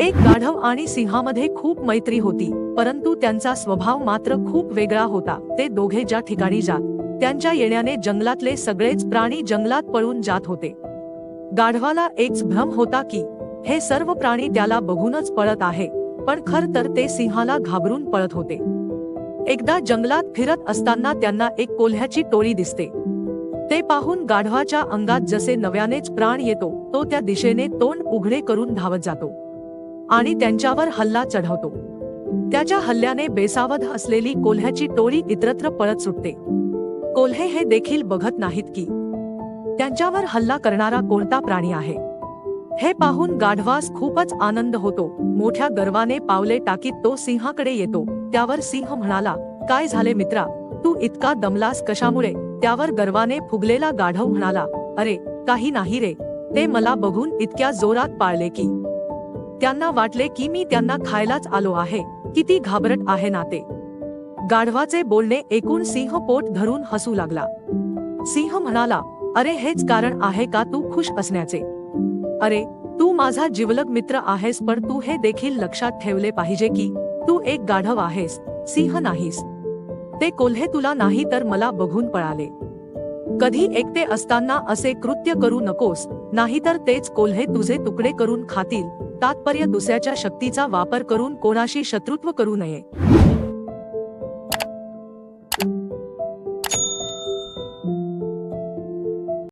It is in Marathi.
एक गाढव आणि सिंहामध्ये खूप मैत्री होती परंतु त्यांचा स्वभाव मात्र खूप वेगळा होता. ते दोघे ज्या ठिकाणी जात त्यांच्या येण्याने जंगलातले सगळेच प्राणी जंगलात पळून जात होते. गाढवाला एकच भ्रम होता की हे सर्व प्राणी त्याला बघूनच पळत आहे पण खर तर ते सिंहाला घाबरून पळत होते. एकदा जंगलात फिरत असताना त्यांना एक कोल्ह्याची टोळी दिसते. ते पाहून गाढवाच्या अंगात जसे नव्यानेच प्राण येतो तो त्या दिशेने तोंड उघडे करून धावत जातो. आणि त्यांच्यावर हल्ला चढवतो. त्याच्या हल्ल्याने बेसावध असलेली कोल्ह्याची टोळी इतरत्र पळत सुटते. कोल्हे हे देखील बघत नाहीत की त्यांच्यावर हल्ला करणारा कोणता प्राणी आहे. हे पाहून गाढवास खूपच आनंद होतो. मोठ्या गर्वाने पावले टाकीत तो सिंहाकडे येतो. त्यावर सिंह म्हणाला काय झाले मित्रा? तू इतका दमलास कशामुळे? त्यावर गर्वाने फुगलेला गाढव म्हणाला अरे काही नाही रे. ते मला बघून इतक्या जोरात पाळले की त्यांना वाटले की मी त्यांना खायलाच आलो आहे. किती घाबरट आहे ना ते गाढवाचे बोलणे ऐकून सिंह पोट धरून हसू लागला. सिंह म्हणाला अरे हेच कारण आहे का तू खुश असण्याचे? अरे तू माझा जिवलग मित्र आहेस पण तू हे देखील लक्षात ठेवले पाहिजे की तू एक गाढव आहेस. सिंह नाहीस. ते कोल्हे तुला नाही तर मला बघून पळाले. कधी एकटे असताना असे कृत्य करू नकोस नाहीतर तेच कोल्हे तुझे तुकडे करून खातील. तात्पर्य दुसऱ्याच्या शक्तीचा वापर करून कोणाशी शत्रुत्व करू नये.